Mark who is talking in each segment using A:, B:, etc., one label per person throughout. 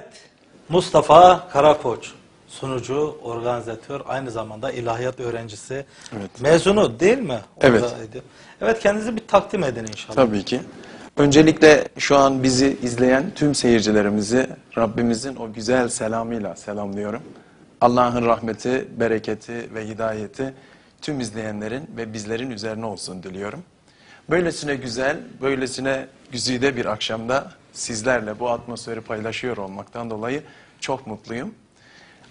A: Evet, Mustafa Karakoç, sunucu, organizatör, aynı zamanda ilahiyat öğrencisi.
B: Evet.
A: Mezunu değil mi?
B: Evet.
A: Oradaydı. Evet, kendinizi bir takdim edin inşallah.
B: Tabii ki. Öncelikle şu an bizi izleyen tüm seyircilerimizi Rabbimizin o güzel selamıyla selamlıyorum. Allah'ın rahmeti, bereketi ve hidayeti tüm izleyenlerin ve bizlerin üzerine olsun diliyorum. Böylesine güzel, böylesine güzide bir akşamda sizlerle bu atmosferi paylaşıyor olmaktan dolayı çok mutluyum.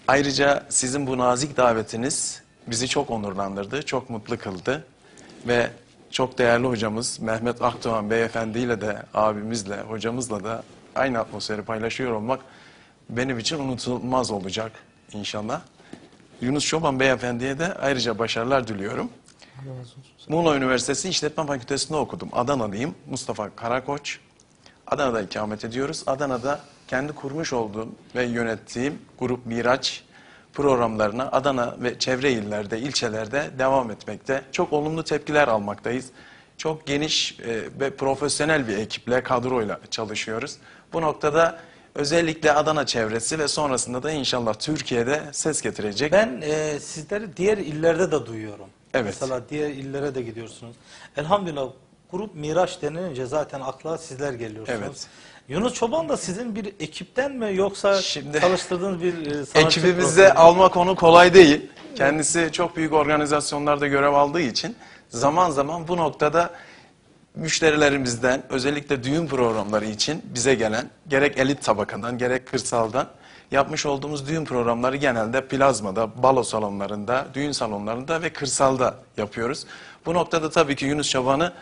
B: Ayrıca sizin bu nazik davetiniz bizi çok onurlandırdı, çok mutlu kıldı. Ve çok değerli hocamız Mehmet Akdoğan Beyefendi ile de abimizle, hocamızla da aynı atmosferi paylaşıyor olmak benim için unutulmaz olacak inşallah. Yunus Çoban Beyefendi'ye de ayrıca başarılar diliyorum. Muğla Üniversitesi İşletme Fakültesi'nde okudum. Adanalıyım. Mustafa Karakoç. Adana'da ikamet ediyoruz. Adana'da kendi kurmuş olduğum ve yönettiğim Grup Miraç programlarına Adana ve çevre illerde, ilçelerde devam etmekte. Çok olumlu tepkiler almaktayız. Çok geniş e, ve profesyonel bir ekiple, kadroyla çalışıyoruz. Bu noktada özellikle Adana çevresi ve sonrasında da inşallah Türkiye'de ses getirecek.
A: Ben e, sizleri diğer illerde de duyuyorum.
B: Evet.
A: Mesela diğer illere de gidiyorsunuz. Elhamdülillah grup Miraç denilince zaten akla sizler geliyorsunuz.
B: Evet.
A: Yunus Çoban da sizin bir ekipten mi yoksa
B: Şimdi-
A: çalıştırdığınız bir e, sanatçı
B: Ekibimizde
A: profili mi?
B: almak onu kolay değil. Kendisi çok büyük organizasyonlarda görev aldığı için zaman zaman bu noktada müşterilerimizden özellikle düğün programları için bize gelen gerek elit tabakadan gerek kırsaldan yapmış olduğumuz düğün programları genelde plazmada, balo salonlarında, düğün salonlarında ve kırsalda yapıyoruz. Bu noktada tabii ki Yunus Çoban'ı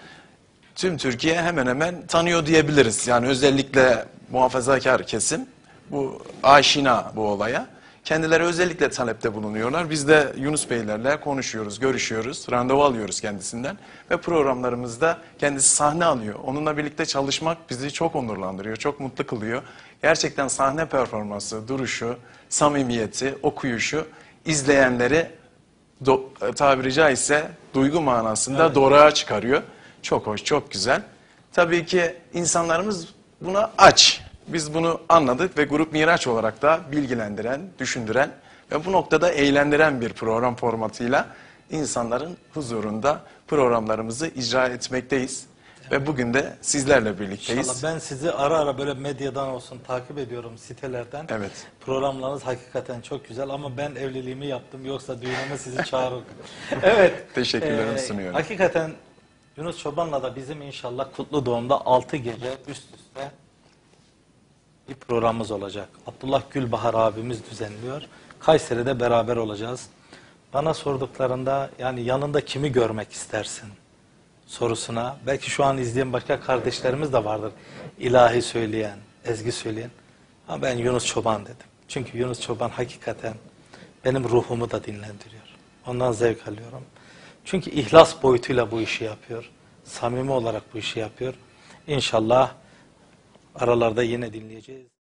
B: tüm Türkiye hemen hemen tanıyor diyebiliriz. Yani özellikle muhafazakar kesim bu aşina bu olaya. Kendileri özellikle talepte bulunuyorlar. Biz de Yunus Beylerle konuşuyoruz, görüşüyoruz, randevu alıyoruz kendisinden. Ve programlarımızda kendisi sahne alıyor. Onunla birlikte çalışmak bizi çok onurlandırıyor, çok mutlu kılıyor. Gerçekten sahne performansı, duruşu, samimiyeti, okuyuşu izleyenleri do, tabiri caizse duygu manasında doğruğa çıkarıyor. Çok hoş, çok güzel. Tabii ki insanlarımız buna aç. Biz bunu anladık ve Grup Miraç olarak da bilgilendiren, düşündüren ve bu noktada eğlendiren bir program formatıyla insanların huzurunda programlarımızı icra etmekteyiz. Ve bugün de sizlerle birlikteyiz.
A: İnşallah ben sizi ara ara böyle medyadan olsun takip ediyorum sitelerden.
B: Evet.
A: Programlarınız hakikaten çok güzel ama ben evliliğimi yaptım yoksa düğünüme sizi çağırırım. evet.
B: Teşekkürlerimi sunuyorum.
A: Hakikaten Yunus Çoban'la da bizim inşallah Kutlu Doğum'da 6 gece üst üste bir programımız olacak. Abdullah Gülbahar abimiz düzenliyor. Kayseri'de beraber olacağız. Bana sorduklarında yani yanında kimi görmek istersin? sorusuna belki şu an izleyen başka kardeşlerimiz de vardır. İlahi söyleyen, ezgi söyleyen. Ama ben Yunus Çoban dedim. Çünkü Yunus Çoban hakikaten benim ruhumu da dinlendiriyor. Ondan zevk alıyorum. Çünkü ihlas boyutuyla bu işi yapıyor. Samimi olarak bu işi yapıyor. İnşallah aralarda yine dinleyeceğiz.